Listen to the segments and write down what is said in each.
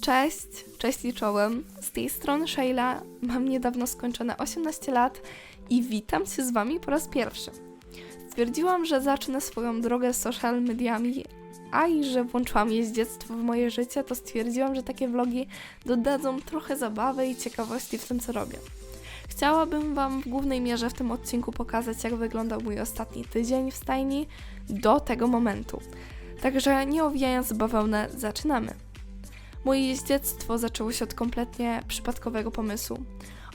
Cześć, cześć i czołem. Z tej strony Sheila, mam niedawno skończone 18 lat i witam się z Wami po raz pierwszy. Stwierdziłam, że zacznę swoją drogę z social mediami, a i że włączyłam jeździectwo w moje życie, to stwierdziłam, że takie vlogi dodadzą trochę zabawy i ciekawości w tym, co robię. Chciałabym Wam w głównej mierze w tym odcinku pokazać, jak wyglądał mój ostatni tydzień w stajni do tego momentu. Także nie owijając bawełnę, zaczynamy. Moje jeździectwo zaczęło się od kompletnie przypadkowego pomysłu.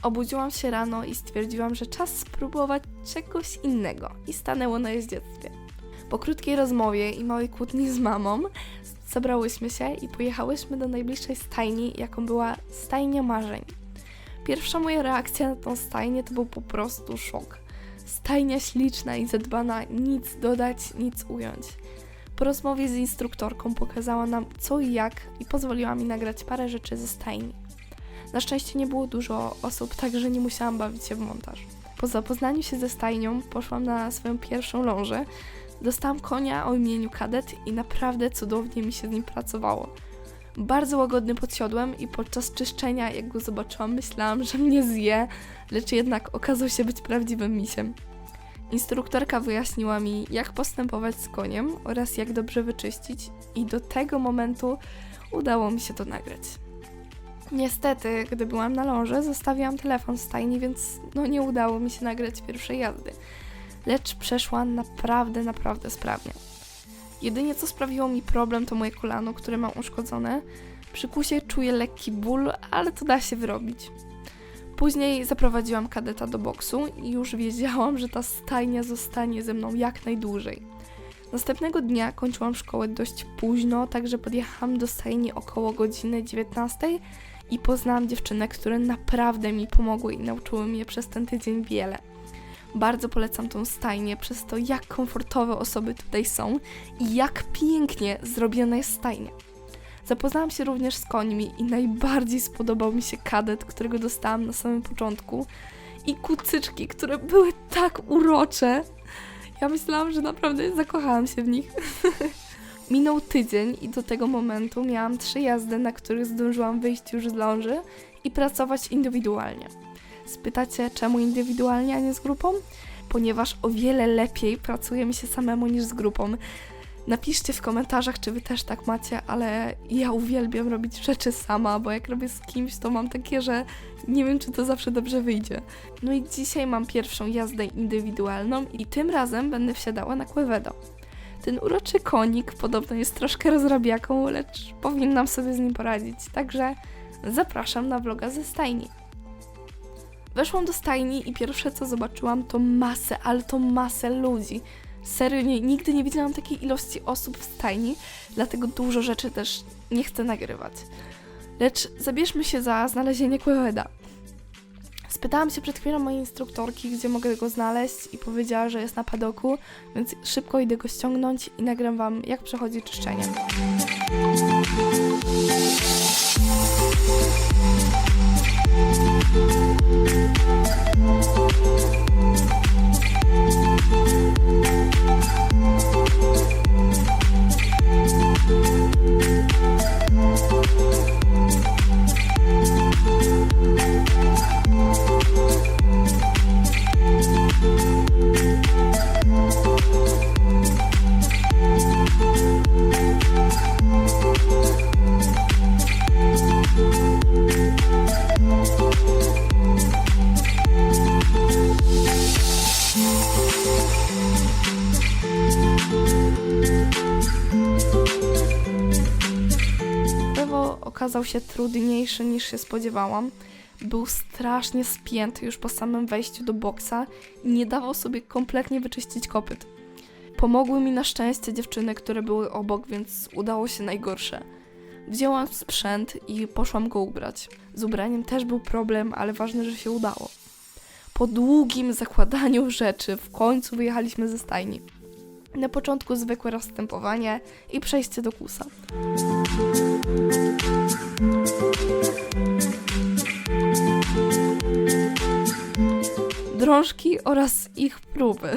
Obudziłam się rano i stwierdziłam, że czas spróbować czegoś innego i stanęło na jeździectwie. Po krótkiej rozmowie i małej kłótni z mamą zebrałyśmy się i pojechałyśmy do najbliższej stajni, jaką była stajnia marzeń. Pierwsza moja reakcja na tą stajnię to był po prostu szok. Stajnia śliczna i zadbana, nic dodać, nic ująć. Po rozmowie z instruktorką pokazała nam co i jak i pozwoliła mi nagrać parę rzeczy ze stajni. Na szczęście nie było dużo osób, także nie musiałam bawić się w montaż. Po zapoznaniu się ze stajnią poszłam na swoją pierwszą lążę. Dostałam konia o imieniu Kadet i naprawdę cudownie mi się z nim pracowało. Bardzo łagodny pod siodłem i podczas czyszczenia, jak go zobaczyłam, myślałam, że mnie zje, lecz jednak okazał się być prawdziwym misiem. Instruktorka wyjaśniła mi, jak postępować z koniem oraz jak dobrze wyczyścić, i do tego momentu udało mi się to nagrać. Niestety, gdy byłam na ląży, zostawiłam telefon w stajni, więc no nie udało mi się nagrać pierwszej jazdy. Lecz przeszła naprawdę, naprawdę sprawnie. Jedynie co sprawiło mi problem to moje kolano, które mam uszkodzone. Przy kusie czuję lekki ból, ale to da się wyrobić. Później zaprowadziłam kadeta do boksu i już wiedziałam, że ta stajnia zostanie ze mną jak najdłużej. Następnego dnia kończyłam szkołę dość późno, także podjechałam do stajni około godziny 19 i poznałam dziewczyny, które naprawdę mi pomogły i nauczyły mnie przez ten tydzień wiele. Bardzo polecam tą stajnię przez to, jak komfortowe osoby tutaj są i jak pięknie zrobiona jest stajnia. Zapoznałam się również z końmi i najbardziej spodobał mi się kadet, którego dostałam na samym początku i kucyczki, które były tak urocze. Ja myślałam, że naprawdę zakochałam się w nich. Minął tydzień i do tego momentu miałam trzy jazdy, na których zdążyłam wyjść już z ląży i pracować indywidualnie. Spytacie, czemu indywidualnie, a nie z grupą? Ponieważ o wiele lepiej pracuje mi się samemu niż z grupą. Napiszcie w komentarzach, czy wy też tak macie, ale ja uwielbiam robić rzeczy sama, bo jak robię z kimś, to mam takie, że nie wiem, czy to zawsze dobrze wyjdzie. No i dzisiaj mam pierwszą jazdę indywidualną i tym razem będę wsiadała na Quevedo. Ten uroczy konik podobno jest troszkę rozrabiaką, lecz powinnam sobie z nim poradzić, także zapraszam na vloga ze stajni. Weszłam do stajni i pierwsze co zobaczyłam to masę, ale to masę ludzi. Serio, nie, nigdy nie widziałam takiej ilości osób w stajni, dlatego dużo rzeczy też nie chcę nagrywać. Lecz zabierzmy się za znalezienie Queveda. Spytałam się przed chwilą mojej instruktorki, gdzie mogę go znaleźć i powiedziała, że jest na padoku, więc szybko idę go ściągnąć i nagram wam, jak przechodzi czyszczenie. Okazał się trudniejszy niż się spodziewałam. Był strasznie spięty już po samym wejściu do boksa i nie dawał sobie kompletnie wyczyścić kopyt. Pomogły mi na szczęście dziewczyny, które były obok, więc udało się najgorsze. Wzięłam sprzęt i poszłam go ubrać. Z ubraniem też był problem, ale ważne, że się udało. Po długim zakładaniu rzeczy w końcu wyjechaliśmy ze stajni. Na początku zwykłe rozstępowanie i przejście do kusa. Drążki oraz ich próby.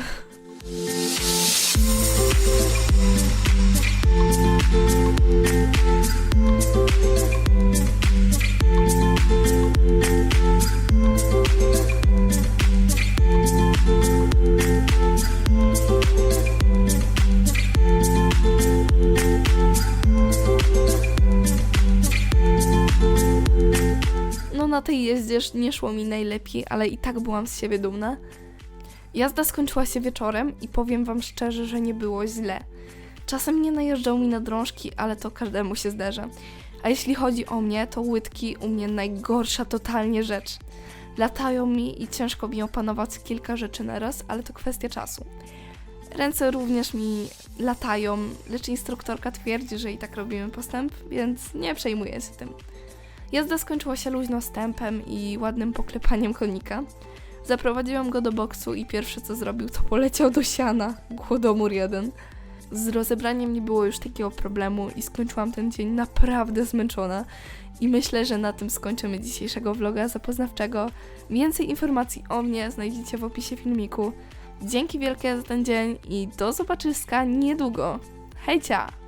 Na tej jeździe nie szło mi najlepiej, ale i tak byłam z siebie dumna. Jazda skończyła się wieczorem i powiem wam szczerze, że nie było źle. Czasem nie najeżdżał mi na drążki, ale to każdemu się zdarza. A jeśli chodzi o mnie, to łydki u mnie najgorsza totalnie rzecz. Latają mi i ciężko mi opanować kilka rzeczy naraz, ale to kwestia czasu. Ręce również mi latają, lecz instruktorka twierdzi, że i tak robimy postęp, więc nie przejmuję się tym. Jazda skończyła się luźno stępem i ładnym poklepaniem konika. Zaprowadziłam go do boksu i pierwsze co zrobił to poleciał do siana. Głodomór jeden. Z rozebraniem nie było już takiego problemu i skończyłam ten dzień naprawdę zmęczona. I myślę, że na tym skończymy dzisiejszego vloga zapoznawczego. Więcej informacji o mnie znajdziecie w opisie filmiku. Dzięki wielkie za ten dzień i do zobaczyska niedługo. Hejcia!